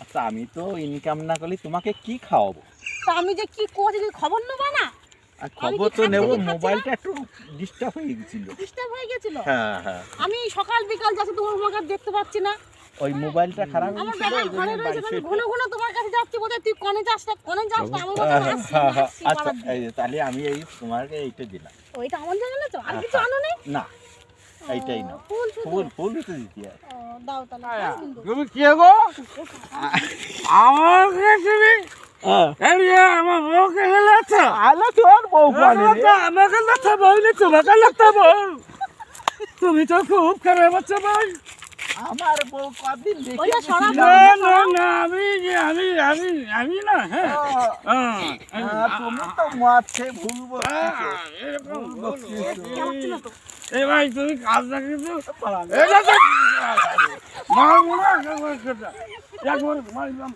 আচ্ছা আমি তো ইনকাম না করলে তোমাকে কি খাওয়াবো? আমি যে কি করছি খবর নেব না? আর খবর তো খাচ্ছি নেব কি খাচ্ছি না? মোবাইলটা একটু ডিস্টার্ব হয়ে গেছিল। ডিস্টার্ব হয়ে গেছিল? হ্যাঁ হ্যাঁ। আমি সকাল বিকাল যাচ্ছি তোমার তোমাকে দেখতে পাচ্ছি না। ওই মোবাইলটা খারাপ হয়েছিল ব্যাপার ঘরে রয়েছে বাড়ি আমি ফিরতে- ঘন ঘন তোমার কাছে যাচ্ছি বোধহয় তুই কনে যাস না কনে যাস না আমার হ্যাঁ, আচ্ছা তাহলে আমি এই তোমাকে এইটা দিলাম। ওইটা আমার জানা না তো আর কিছু আনো নেই? না। এইটাই না। ফুল ফুল তো দিতে হয়। তুমি কে গো? আমাকে তুমি? আমার বউকে হেলাচ্ছ। আলো তোর বউ আমাকে আমাকে লাগতে বউ নি তোমাকে লাগতে বউ। তুমি তো খুব খারাপ আছো বউ আমার বউ কদিন দেখে না। আমি আমি আমি আমি না হ্যাঁ। হ্যাঁ, হ্যাঁ, তুমি তো খেয়ে ভুলবো হ্যাঁ, এ ভাই তুমি কাজটা কিন্তু এটা তো মারবো না একবার মারলাম